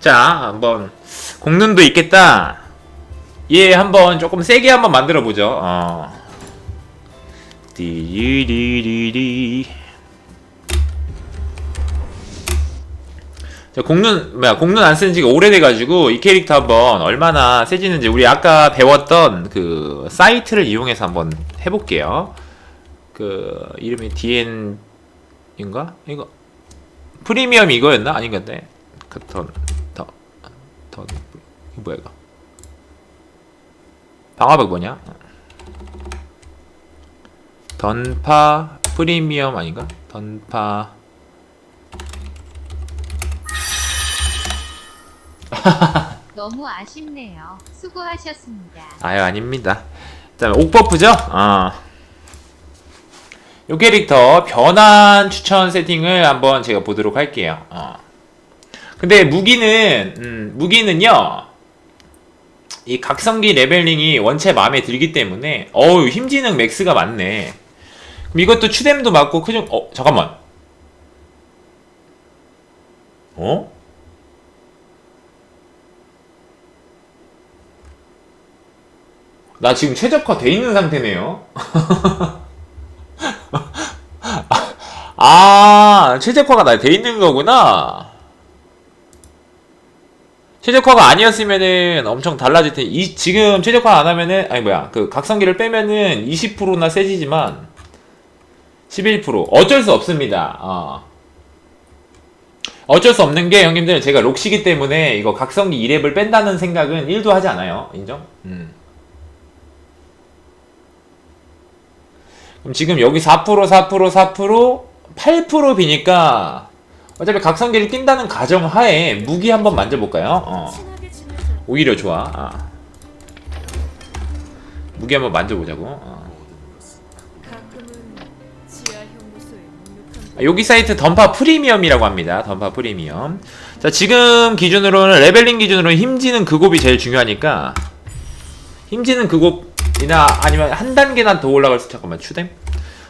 자, 한번 공눈도 있겠다. 얘 한번 조금 세게 한번 만들어 보죠. 어. 디리리리리. 자, 공눈 뭐야 공눈 안쓴 지가 오래돼가지고 이 캐릭터 한번 얼마나 세지는지 우리 아까 배웠던 그 사이트를 이용해서 한번 해볼게요. 그 이름이 DN인가 이거 프리미엄 이거였나 아닌 건데 그던 더더 이거 뭐야 이거 방화벽 뭐냐 던파 프리미엄 아닌가 던파 너무 아쉽네요. 수고하셨습니다. 아유 아닙니다. 자 옥버프죠? 어. 요 캐릭터 변환 추천 세팅을 한번 제가 보도록 할게요. 어. 근데 무기는 음, 무기는요. 이 각성기 레벨링이 원체 마음에 들기 때문에 어우 힘지능 맥스가 많네. 그럼 이것도 추뎀도 맞고 크중 어 잠깐만. 어? 나 지금 최적화 돼 있는 상태네요. 아, 최적화가 나 돼 있는 거구나. 최적화가 아니었으면은 엄청 달라질 텐데, 이, 지금 최적화 안 하면은, 아니 뭐야, 그 각성기를 빼면은 20%나 세지지만, 11% 어쩔 수 없습니다. 어. 어쩔 수 없는 게 형님들 제가 록시기 때문에 이거 각성기 2렙을 뺀다는 생각은 1도 하지 않아요. 인정? 음. 그럼 지금 여기 4% 4% 4% 8% 비니까 어차피 각성기를 낀다는 가정 하에 무기 한번 만져볼까요? 어. 오히려 좋아. 아. 무기 한번 만져보자고. 어. 아, 여기 사이트 던파 프리미엄이라고 합니다. 던파 프리미엄. 자, 지금 기준으로는 레벨링 기준으로는 힘지는 그 곱이 제일 중요하니까 힘지는 그 곱이나 아니면 한 단계나 더 올라갈 수 잠깐만 추뎀?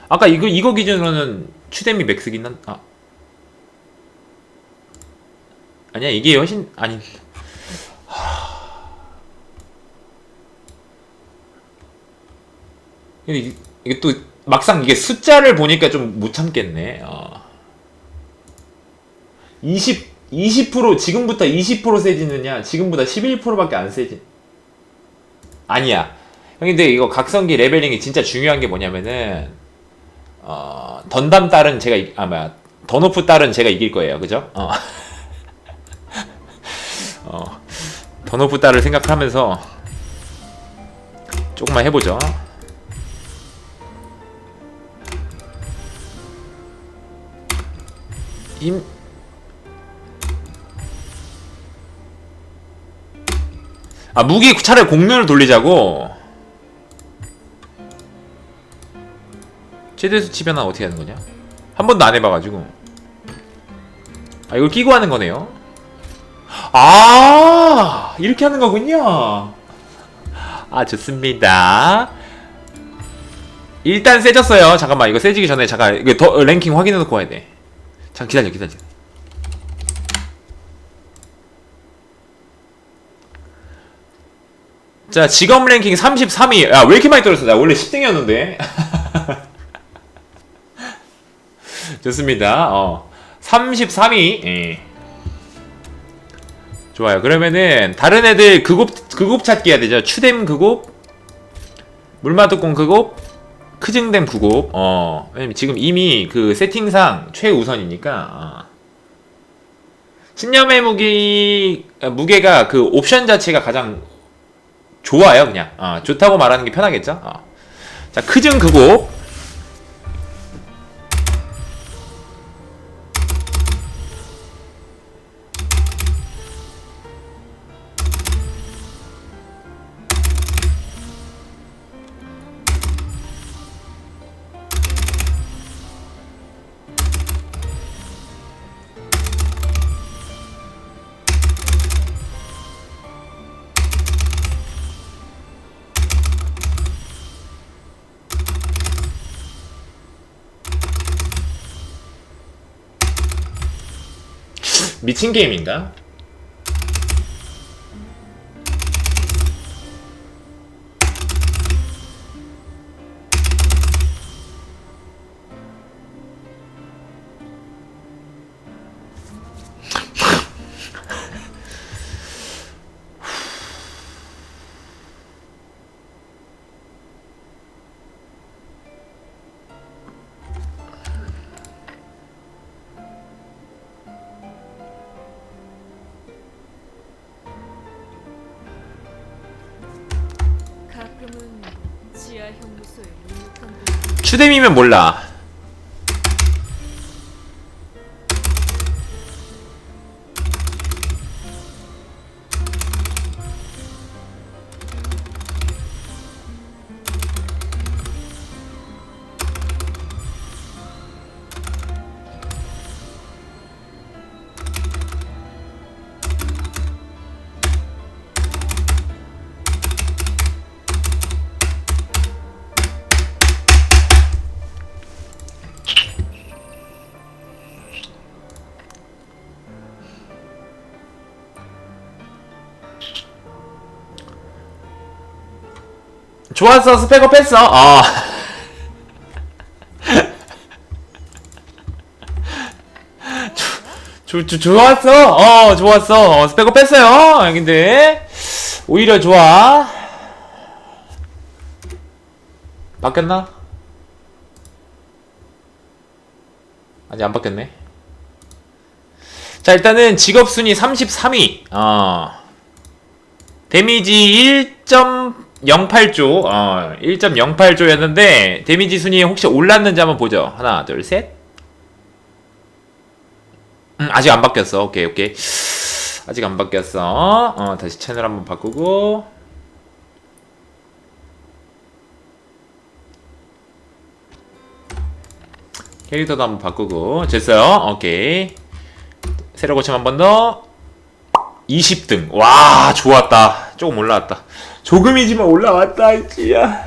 아까 이거 이거 기준으로는 추뎀이 맥스긴 한 아. 아니야, 이게 훨씬 아니 근데 이- 이게 또 막상 이게 숫자를 보니까 좀 못 참겠네. 어. 20 20% 지금부터 20% 세지느냐? 지금보다 11%밖에 안 세지. 아니야. 형님들 이거 각성기 레벨링이 진짜 중요한 게 뭐냐면은 어, 던담 딸은 제가 이- 아 뭐야 더노프 딸은 제가 이길 거예요. 그죠? 어. 어. 딸을 생각하면서 조금만 해보죠. 힘 아, 무기 차라리 공눈을 돌리자고. 최대 수 치 변화 어떻게 하는 거냐? 한 번도 안 해봐가지고. 아, 이걸 끼고 하는 거네요. 아, 이렇게 하는 거군요. 아, 좋습니다. 일단 세졌어요. 잠깐만, 이거 세지기 전에 잠깐, 이거 더, 랭킹 확인해 놓고 와야 돼. 잠깐 기다려, 기다려. 자, 직업 랭킹 33위. 야, 왜 이렇게 많이 떨어졌어? 나 원래 10등이었는데. 좋습니다. 어. 33위. 예. 좋아요. 그러면은 다른 애들 그곡 그곡 찾기 해야 되죠. 추뎀 그곡, 물마뚜껑 그곡, 크증댐 그곡. 어. 왜냐면 지금 이미 그 세팅상 최우선이니까. 어. 신념의 무기 아, 무게가 그 옵션 자체가 가장 좋아요, 그냥. 어, 좋다고 말하는 게 편하겠죠? 어. 자, 크증 그곡. 미친 게임인가? 곳 추뎀이면 몰라. 좋았어 스펙업 했어. 어. 조, 조, 좋았어. 어, 좋았어. 어, 스펙업 했어요. 근데 오히려 좋아. 바뀌었나? 아직 안 바뀌었네. 자, 일단은 직업 순위 33위. 어. 데미지 1.08조, 어, 1.08조였는데, 데미지 순위 혹시 올랐는지 한번 보죠. 하나, 둘, 셋. 음, 아직 안 바뀌었어. 오케이, 오케이. 아직 안 바뀌었어. 어, 다시 채널 한번 바꾸고. 캐릭터도 한번 바꾸고. 됐어요. 오케이. 새로 고침 한 번 더. 20등. 와, 좋았다. 조금 올라왔다. 조금이지만 올라왔다, 지야.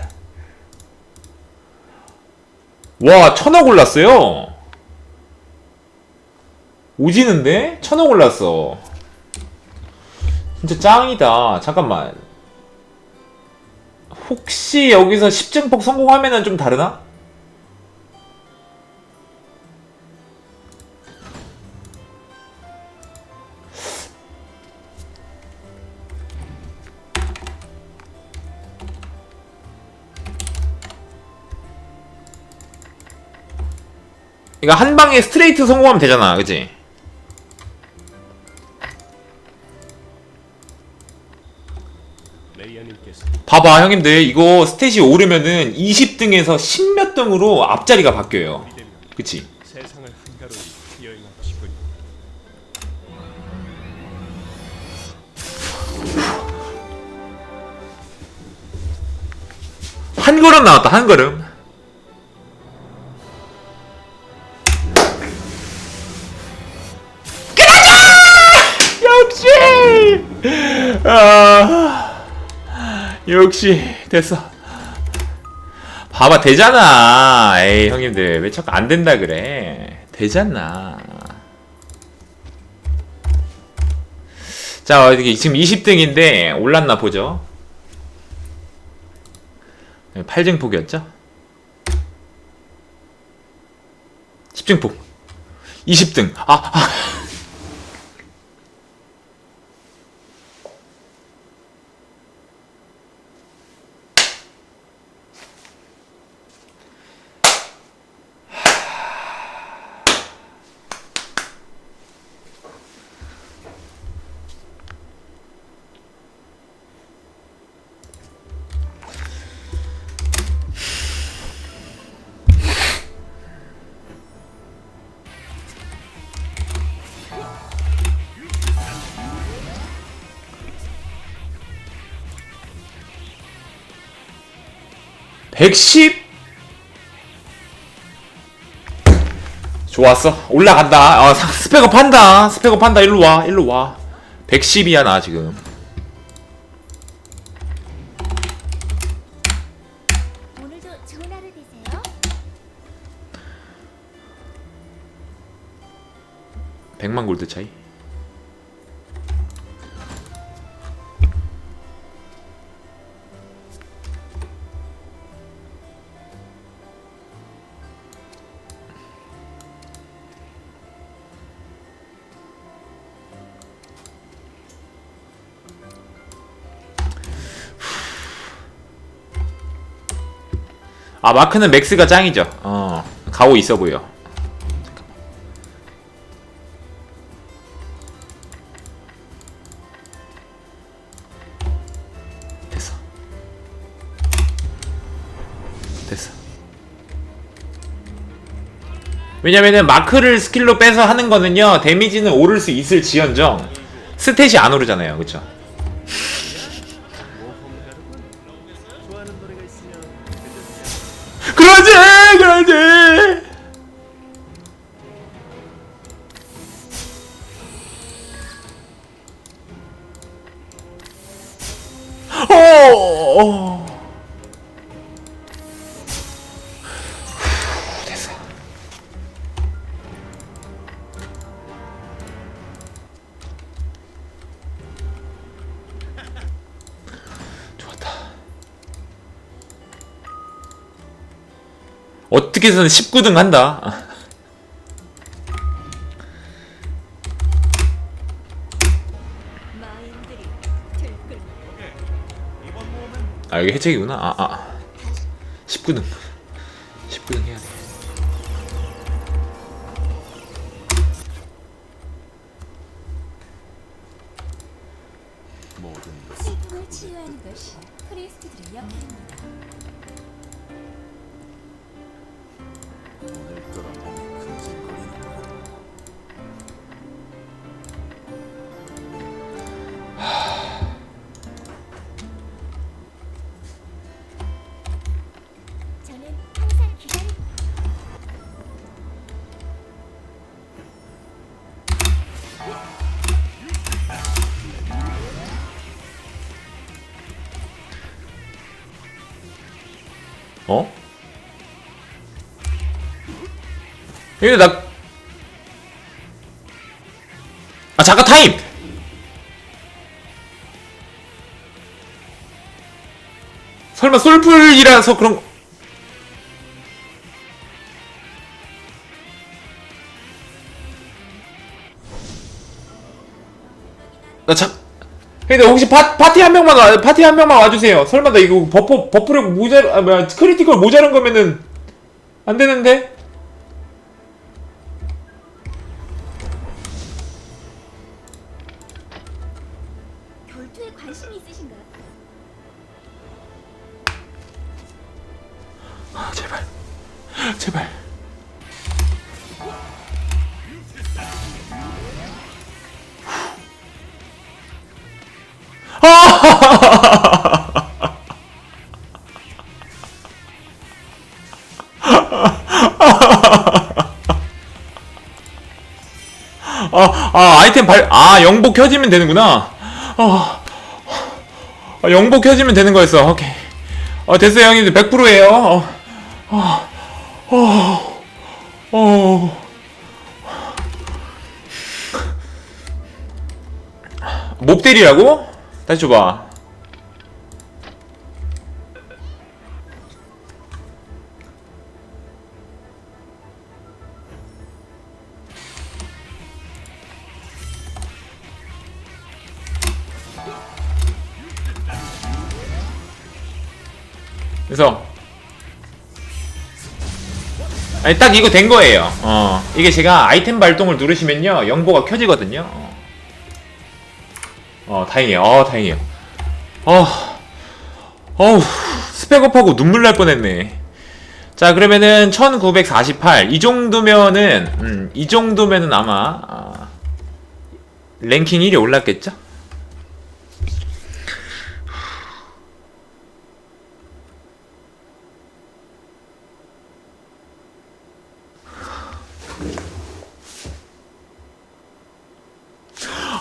와, 천억 올랐어요. 오지는데? 천억 올랐어. 진짜 짱이다. 잠깐만. 혹시 여기서 10증폭 성공하면은 좀 다르나? 이거 한 방에 스트레이트 성공하면 되잖아, 그치? 봐봐, 형님들. 이거 스탯이 오르면은 20등에서 10몇 등으로 앞자리가 바뀌어요. 그치? 한 걸음 나왔다, 한 걸음. 역시, 됐어. 봐봐, 되잖아. 에이, 형님들. 왜 자꾸 안 된다 그래. 되잖아. 자, 지금 20등인데, 올랐나 보죠. 8증폭이었죠? 10증폭 20등 아, 아. (110) 좋았어. 올라간다. 아, 사- 스펙업 한다. 스펙업 한다. 일로 와. 일로 와. 110이야 나 지금. 오늘도 좋은 하루 되세요. 100만 골드 차이 아 마크는 맥스가 짱이죠. 어. 가오 있어 보여. 됐어. 됐어. 왜냐면은 마크를 스킬로 빼서 하는 거는요 데미지는 오를 수 있을 지연정. 스탯이 안 오르잖아요 그쵸 어떻게 해서는 19등 한다. 아, 여기 해책이구나. 아, 아. 19등. 19등 해야 돼. 근데 나. 아, 잠깐 타임! 설마 솔플이라서 그런 거. 나 자, 근데 혹시 파, 파티 한 명만 와, 파티 한 명만 와주세요. 설마 나 이거 버퍼 버프력 모자 아 뭐야 크리티컬 모자란 거면은 안 되는데? 아, 아, 아이템 발, 아, 영복 켜지면 되는구나. 아, 아, 영복 켜지면 되는 거였어. 오케이. 어, 됐어요, 형님들. 100%예요. 어, 어, 어, 어. 몹 때리라고? 다시 줘봐. 그래서 아니 딱 이거 된 거예요. 어 이게 제가 아이템 발동을 누르시면요 영보가 켜지거든요. 어, 어 다행이에요. 어 다행이에요. 어 어우 스펙업하고 눈물 날 뻔했네. 자 그러면은 1948 이 정도면은 음, 이 정도면은 아마 아, 랭킹 1위 올랐겠죠?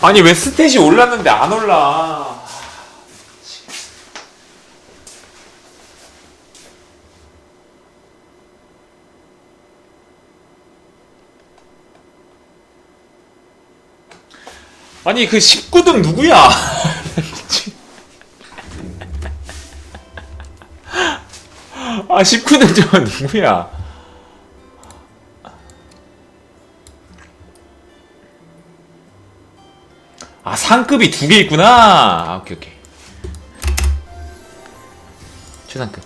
아니 왜 스탯이 올랐는데 안 올라? 아니 그 19등 누구야? 아 19등 저 누구야? 상급이 두 개 있구나. 아, 오케이 오케이. 최상급.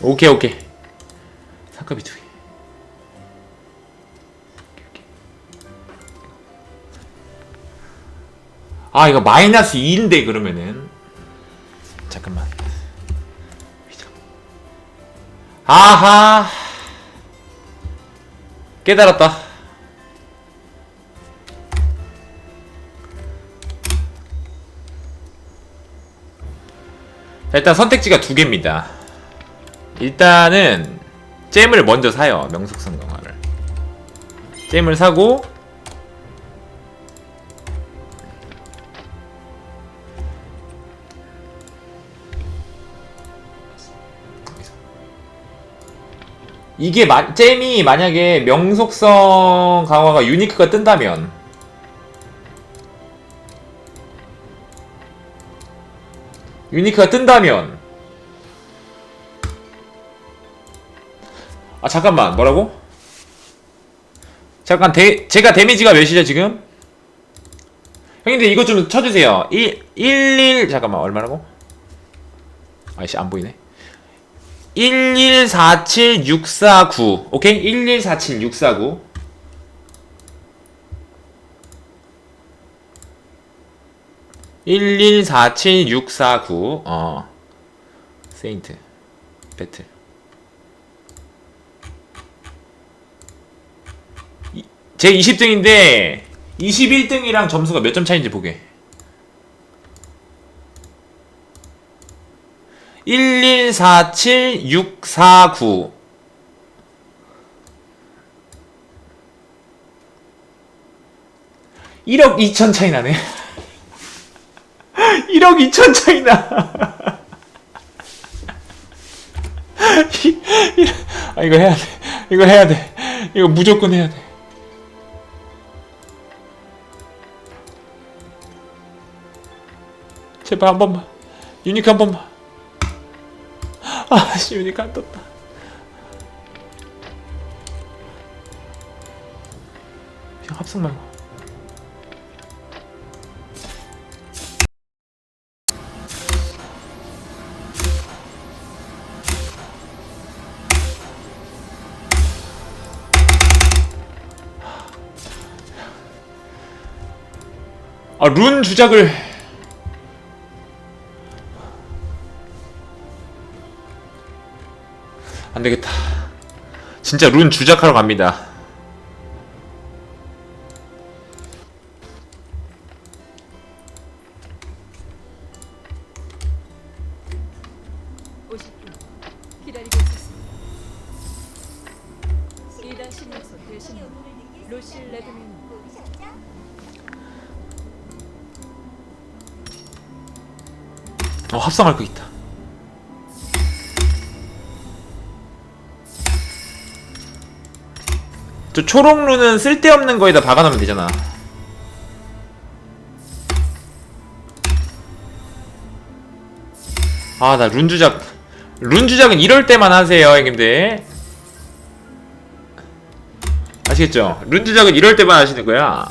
오케이 오케이. 상급이 두 개. 아 이거 마이너스 2인데 그러면은 잠깐만 아하 깨달았다. 자, 일단 선택지가 두 개입니다. 일단은 잼을 먼저 사요 명속성 강화를. 잼을 사고 이게 마, 잼이 만약에 명속성 강화가 유니크가 뜬다면 유니크가 뜬다면 아 잠깐만 뭐라고? 잠깐 데, 제가 데미지가 몇이죠 지금? 형님들 이거 좀 쳐주세요 1, 1, 1 잠깐만 얼마라고? 아이씨 안 보이네 1147649 오케이? 1147649 1147649 어. 세인트. 배틀. 이- 제 20등인데 21등이랑 점수가 몇 점 차이인지 보게 1147649 1억 2천 차이 나네. 1억 2천 차이 나. 아 이거 해야 돼. 이거 해야 돼. 이거 무조건 해야 돼. 제발 한 번만. 유니크 한 번만 아씨 유니크 안 떴다. 그냥 합성 말고. 아 룬 주작을 안 되겠다. 진짜 룬 주작하러 갑니다. 오십 분 기다리고 있었습니다. 2단 신약소 대신 로실 레드맨 어 합성할 거 있다. 저 초록 룬은 쓸데없는 거에다 박아놓으면 되잖아. 아 나 룬 주작 룬 주작은 이럴 때만 하세요 형님들. 아시겠죠? 룬 주작은 이럴 때만 하시는 거야.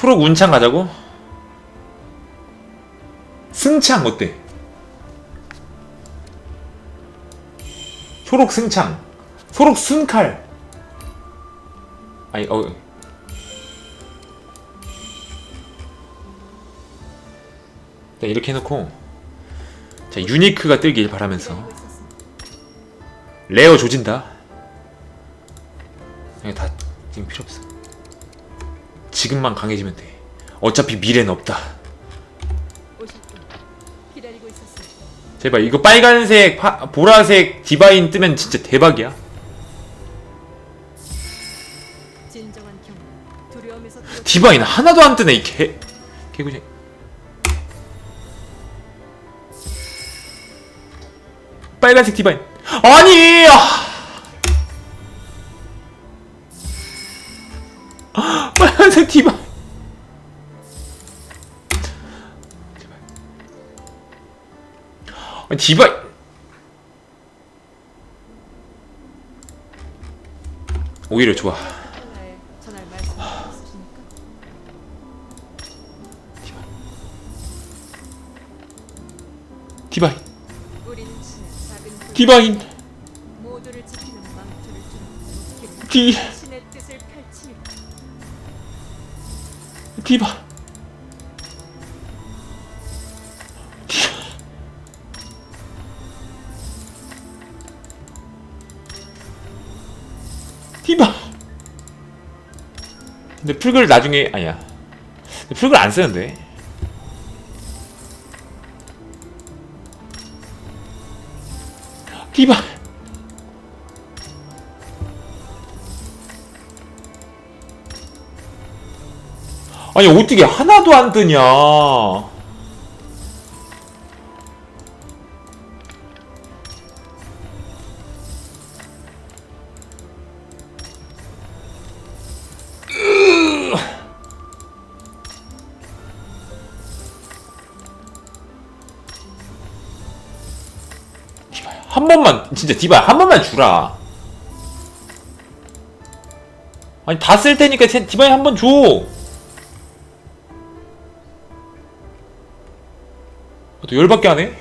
초록 운창 가자고? 승창 어때? 초록 승창 초록 순칼 아니 어 자, 이렇게 해놓고 자 유니크가 뜨길 바라면서. 레어 조진다 이거 다 지금 필요 없어 지금만 강해지면 돼 어차피 미래는 없다. 제발 이거 빨간색 파, 보라색 디바인 뜨면 진짜 대박이야 디바인 하나도 안 뜨네 이 개 개구쟁 빨간색 디바인 아니 아! 빨간색 티바. 아, 디바. 오히려 좋아. 디바인 디바인. 디. 디바. 디바. 근데 풀글 나중에 아니야. 풀글 안 쓰는데 아니 어떻게 하나도 안 뜨냐 한 번만 진짜 디바야 한 번만 주라 아니 다 쓸 테니까 세- 디바야 한번 줘. 또 열받게 하네.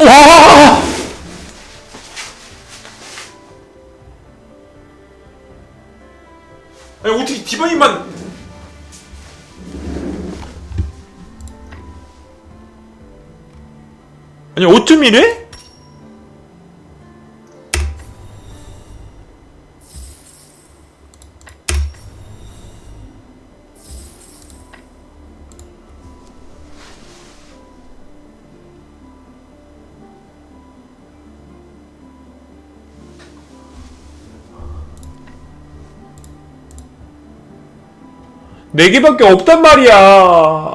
와! 아니 어떻게 디바인만 아니 어쩜 이래? 네 개밖에 없단 말이야.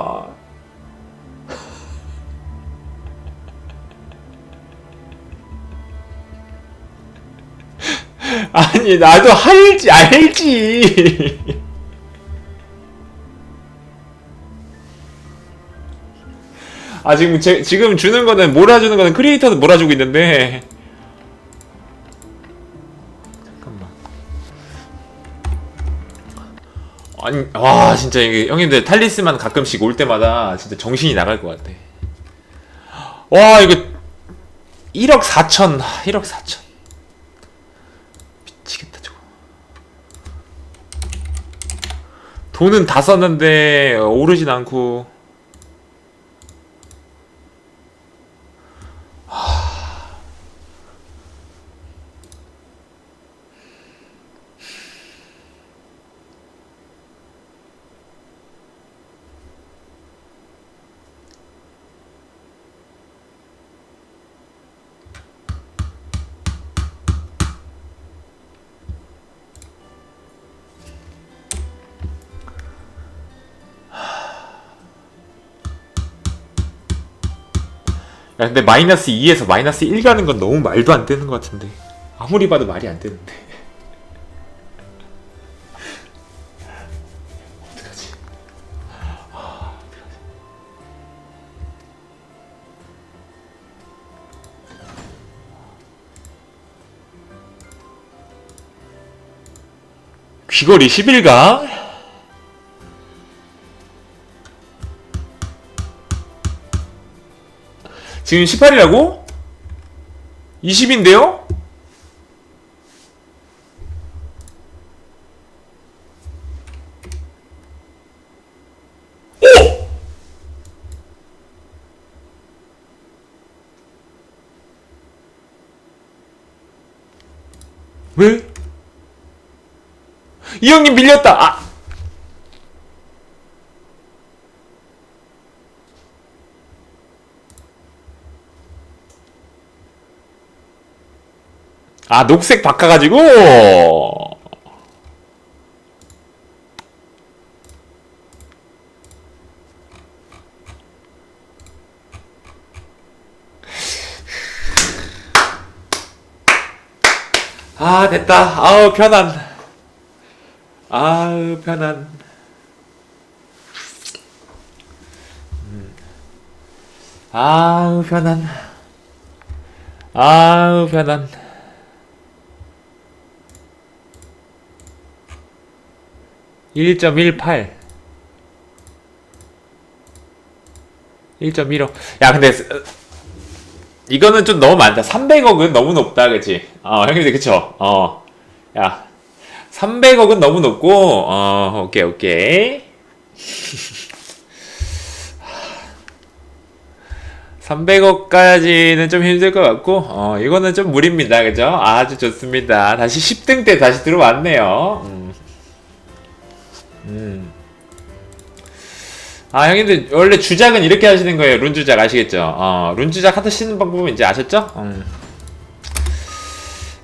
나도 할지 알지. 아 지금 제, 지금 주는 거는 몰아주는 거는 크리에이터도 몰아주고 있는데. 잠깐만. 아니 와 진짜 이게 형님들 탈리스만 가끔씩 올 때마다 진짜 정신이 나갈 것 같아. 와 이거 1억 4천 1억 4천 미치겠다 저거. 돈은 다 썼는데 오르진 않고. 야 근데 마이너스 2에서 마이너스 1 가는 건 너무 말도 안 되는 것 같은데. 아무리 봐도 말이 안 되는데. 어떡하지? 아, 어떡하지? 귀걸이 11강 지금 18이라고? 20인데요? 오! 왜? 이 형님 밀렸다. 아. 아 녹색 바꿔가지고? 아 됐다. 아우 편안 아우 편안 음. 아우 편안 아우 편안 1.18 1.15 야 근데 이거는 좀 너무 많다. 300억은 너무 높다 그치? 어 형님들 그쵸? 어야 300억은 너무 높고 어 오케이 오케이. 300억까지는 좀 힘들 것 같고 어 이거는 좀 무리입니다. 그죠 아주 좋습니다. 다시 10등 때 다시 들어왔네요. 음. 음. 아 형님들 원래 주작은 이렇게 하시는 거예요 룬 주작 아시겠죠 어, 룬 주작 하시는 방법은 이제 아셨죠 음.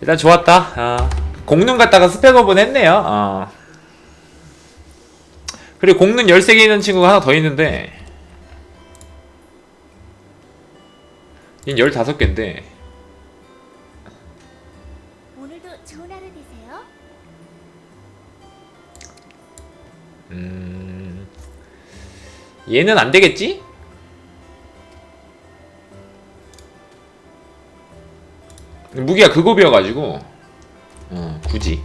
일단 좋았다 어. 공눈 갔다가 스펙업은 했네요 어. 그리고 공눈 13개 있는 친구가 하나 더 있는데 얜 15개인데 음... 얘는 안 되겠지? 무기가 그곱이어가지고 어 굳이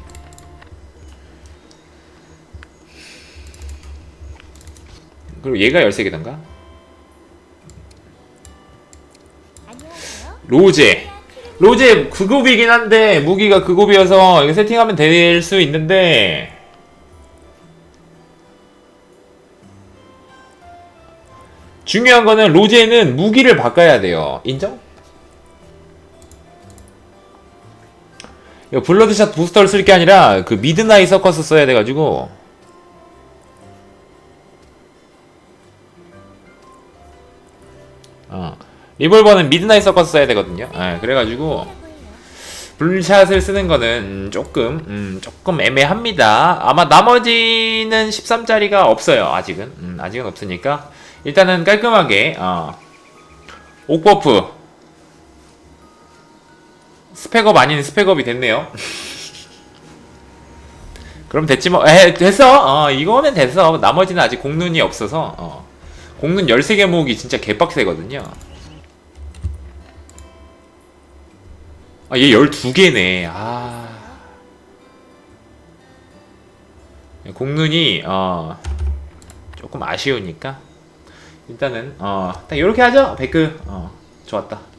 그리고 얘가 13개던가? 안녕하세요. 로제 로제 그곱이긴 한데 무기가 그곱이어서 이거 세팅하면 될 수 있는데 중요한 거는 로제는 무기를 바꿔야 돼요 인정? 이거 블러드샷 부스터를 쓸 게 아니라 그 미드나잇 서커스 써야 돼가지고 어 리볼버는 미드나잇 서커스 써야 되거든요 예, 그래가지고. 블샷을 쓰는 거는 조금 음, 조금 애매합니다. 아마 나머지는 13짜리가 없어요. 아직은 음, 아직은 없으니까 일단은 깔끔하게 어, 옥버프 스펙업 아닌 스펙업이 됐네요. 그럼 됐지 뭐. 에 됐어. 어, 이거는 됐어. 나머지는 아직 공눈이 없어서 어. 공눈 13개 모으기 진짜 개빡세거든요. 아, 얘 12개네. 아. 공눈이, 어, 조금 아쉬우니까. 일단은, 어, 딱 요렇게 하죠? 백그, 어, 좋았다.